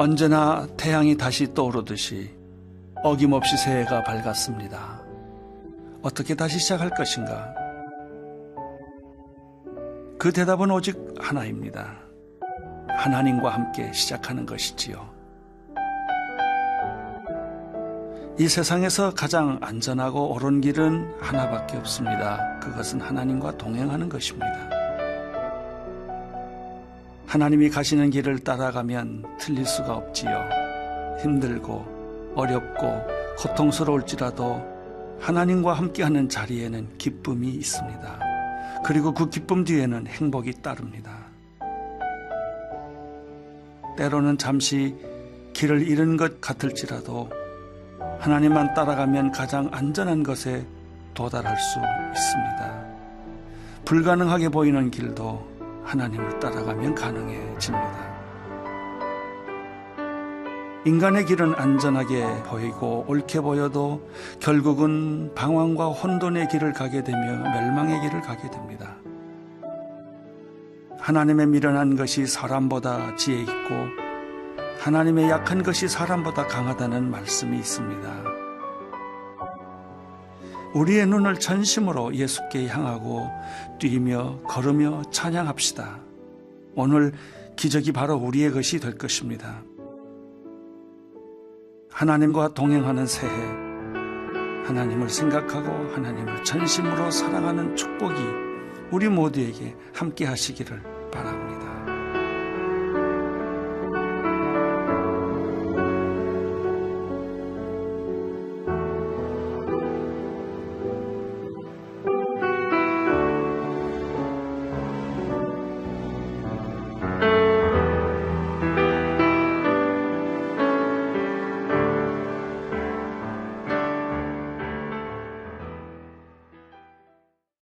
언제나 태양이 다시 떠오르듯이 어김없이 새해가 밝았습니다. 어떻게 다시 시작할 것인가? 그 대답은 오직 하나입니다. 하나님과 함께 시작하는 것이지요. 이 세상에서 가장 안전하고 옳은 길은 하나밖에 없습니다. 그것은 하나님과 동행하는 것입니다. 하나님이 가시는 길을 따라가면 틀릴 수가 없지요. 힘들고 어렵고 고통스러울지라도 하나님과 함께하는 자리에는 기쁨이 있습니다. 그리고 그 기쁨 뒤에는 행복이 따릅니다. 때로는 잠시 길을 잃은 것 같을지라도 하나님만 따라가면 가장 안전한 것에 도달할 수 있습니다. 불가능하게 보이는 길도 하나님을 따라가면 가능해집니다. 인간의 길은 안전하게 보이고 옳게 보여도 결국은 방황과 혼돈의 길을 가게 되며 멸망의 길을 가게 됩니다. 하나님의 미련한 것이 사람보다 지혜 있고 하나님의 약한 것이 사람보다 강하다는 말씀이 있습니다. 우리의 눈을 전심으로 예수께 향하고 뛰며 걸으며 찬양합시다. 오늘 기적이 바로 우리의 것이 될 것입니다. 하나님과 동행하는 새해, 하나님을 생각하고 하나님을 전심으로 사랑하는 축복이 우리 모두에게 함께 하시기를 바랍니다.